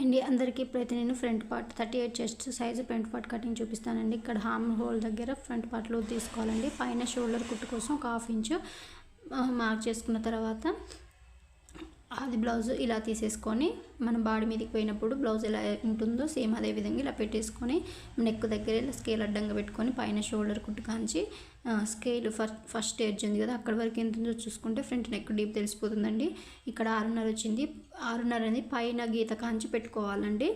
అండి. అందరికీ ఇప్పుడైతే నేను front part thirty eight chest size front part cutting చూపిస్తానండి. ఇక్కడ హామ్ హోల్ దగ్గర ఫ్రంట్ పార్ట్లో తీసుకోవాలండి. పైన షోల్డర్ కుట్టు కోసం ఒక హాఫ్ ఇంచు మార్క్ చేసుకున్న తర్వాత అది బ్లౌజ్ ఇలా తీసేసుకొని మన బాడీ మీదకి పోయినప్పుడు బ్లౌజ్ ఎలా ఉంటుందో సేమ్ అదే విధంగా ఇలా పెట్టేసుకొని నెక్ దగ్గర ఇలా స్కేల్ అడ్డంగా పెట్టుకొని పైన షోల్డర్ కుట్టు కాంచి స్కేల్ ఫస్ట్ ఫస్ట్ ఎడ్జ్ ఉంది కదా అక్కడ వరకు ఎంత ఉందో చూసుకుంటే ఫ్రంట్ నెక్ డీప్ తెలిసిపోతుందండి. ఇక్కడ ఆరున్నర వచ్చింది. ఆరున్నర అనేది పైన గీత కాంచి పెట్టుకోవాలండి.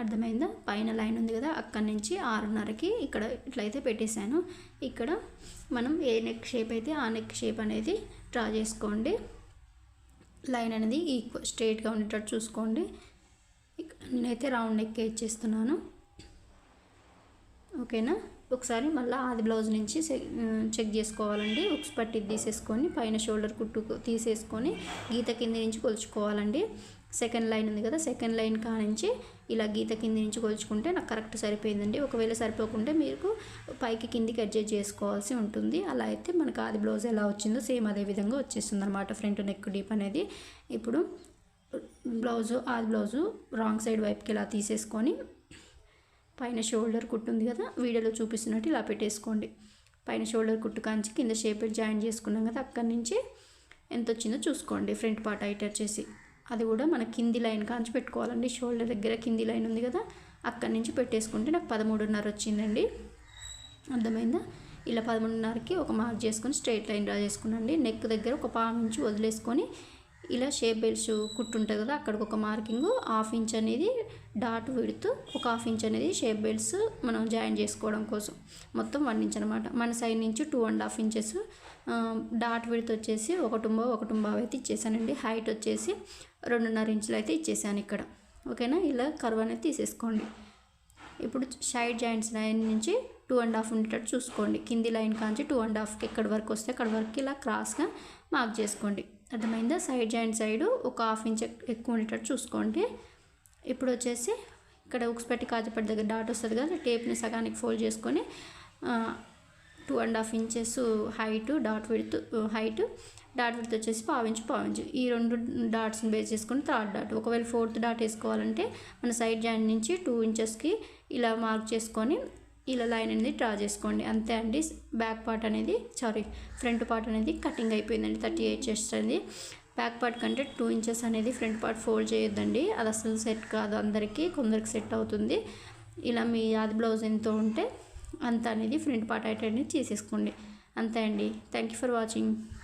అర్థమైందా? పైన లైన్ ఉంది కదా అక్కడి నుంచి ఆరున్నరకి ఇక్కడ ఇట్లయితే పెట్టేశాను. ఇక్కడ మనం ఏ నెక్ షేప్ అయితే ఆ నెక్ షేప్ అనేది డ్రా చేసుకోండి. లైన్ అనేది ఈక్వ స్ట్రేట్గా ఉండేటట్టు చూసుకోండి. నేనైతే రౌండ్ నెక్ ఇచ్చేస్తున్నాను ఓకేనా? ఒకసారి మళ్ళీ ఆది బ్లౌజ్ నుంచి చెక్ చేసుకోవాలండి. ఉక్స్ పట్టి తీసేసుకొని పైన షోల్డర్ కుట్టు తీసేసుకొని గీత కింద నుంచి కొలుచుకోవాలండి. సెకండ్ లైన్ ఉంది కదా సెకండ్ లైన్ కానించి ఇలా గీత కింది నుంచి కొలుచుకుంటే నాకు కరెక్ట్ సరిపోయిందండి. ఒకవేళ సరిపోకుంటే మీకు పైకి కిందికి అడ్జస్ట్ చేసుకోవాల్సి ఉంటుంది. అలా అయితే మనకు ఆది బ్లౌజ్ ఎలా వచ్చిందో సేమ్ అదే విధంగా వచ్చేస్తుంది అనమాట ఫ్రంట్ నెక్ డీప్ అనేది ఇప్పుడు బ్లౌజు ఆది బ్లౌజు రాంగ్ సైడ్ వైపుకి ఇలా తీసేసుకొని పైన షోల్డర్ కుట్టుంది కదా వీడియోలో చూపిస్తున్నట్టు ఇలా పెట్టేసుకోండి. పైన షోల్డర్ కుట్టు కాంచి కింద షేప్ జాయిన్ చేసుకున్నాం కదా అక్కడి నుంచి ఎంత వచ్చిందో చూసుకోండి. ఫ్రంట్ పార్ట్ హైట్ వచ్చేసి అది కూడా మన కింది లైన్ కాంచి పెట్టుకోవాలండి. షోల్డర్ దగ్గర కింది లైన్ ఉంది కదా అక్కడి నుంచి పెట్టేసుకుంటే నాకు పదమూడున్నర వచ్చిందండి. అర్థమైందా? ఇలా పదమూడున్నరకి ఒక మార్క్ చేసుకొని స్ట్రైట్ లైన్ డ్రా చేసుకున్నాండి నెక్ దగ్గర ఒక పావు ఇంచు వదిలేసుకొని ఇలా షేప్ బెల్ట్స్ కుట్టుంటుంది కదా అక్కడికి ఒక మార్కింగ్ హాఫ్ ఇంచ్ అనేది డాట్ విడుతూ ఒక హాఫ్ ఇంచ్ అనేది షేప్ బెల్ట్స్ మనం జాయిన్ చేసుకోవడం కోసం. మొత్తం వన్ ఇంచ్ అనమాట మన సైడ్ నుంచి two and half inches dot విడత వచ్చేసి ఒక టుంబో ఒక అయితే ఇచ్చేసానండి. హైట్ వచ్చేసి రెండున్నర ఇంచులు అయితే ఇచ్చేసాను ఇక్కడ. ఓకేనా? ఇలా కర్వ్ అనేది తీసేసుకోండి. ఇప్పుడు సైడ్ జాయింట్స్ లైన్ నుంచి టూ అండ్ హాఫ్ ఉండేటట్టు చూసుకోండి. కింది లైన్ కాంచి టూ అండ్ హాఫ్కి ఎక్కడి వరకు వస్తే అక్కడ వరకు ఇలా క్రాస్గా మార్క్ చేసుకోండి. అర్థమైందా? సైడ్ జాయింట్ సైడ్ ఒక హాఫ్ ఇంచ్ ఎక్కువ ఉండేటట్టు చూసుకోండి. ఇప్పుడు వచ్చేసి ఇక్కడ ఉక్స్ పెట్టి దగ్గర డాట్ వస్తుంది కదా టేప్ని సగానికి ఫోల్డ్ చేసుకొని two and half inches height dot విడుతు height dot విడుతు వచ్చేసి పావించు పావించు ఈ రెండు డాట్స్ని బేస్ చేసుకుని థర్డ్ డాట్. ఒకవేళ ఫోర్త్ డాట్ వేసుకోవాలంటే మన సైడ్ జాయింట్ నుంచి టూ ఇంచెస్కి ఇలా మార్క్ చేసుకొని ఇలా లైన్ అనేది డ్రా చేసుకోండి. అంతే అండి. బ్యాక్ పార్ట్ అనేది సారీ ఫ్రంట్ పార్ట్ అనేది కటింగ్ అయిపోయిందండి. థర్టీ ఎయిట్ చెస్ట్ అనేది బ్యాక్ పార్ట్ కంటే టూ ఇంచెస్ అనేది ఫ్రంట్ పార్ట్ ఫోల్డ్ చేయొద్దండి. అది అసలు సెట్ కాదు. అందరికీ కొందరికి సెట్ అవుతుంది. ఇలా మీ అది బ్లౌజ్ ఎంతో ఉంటే అంత అనేది ఫ్రంట్ పార్ట్ అయితే చేసేసుకోండి. అంతే అండి. Thank you for watching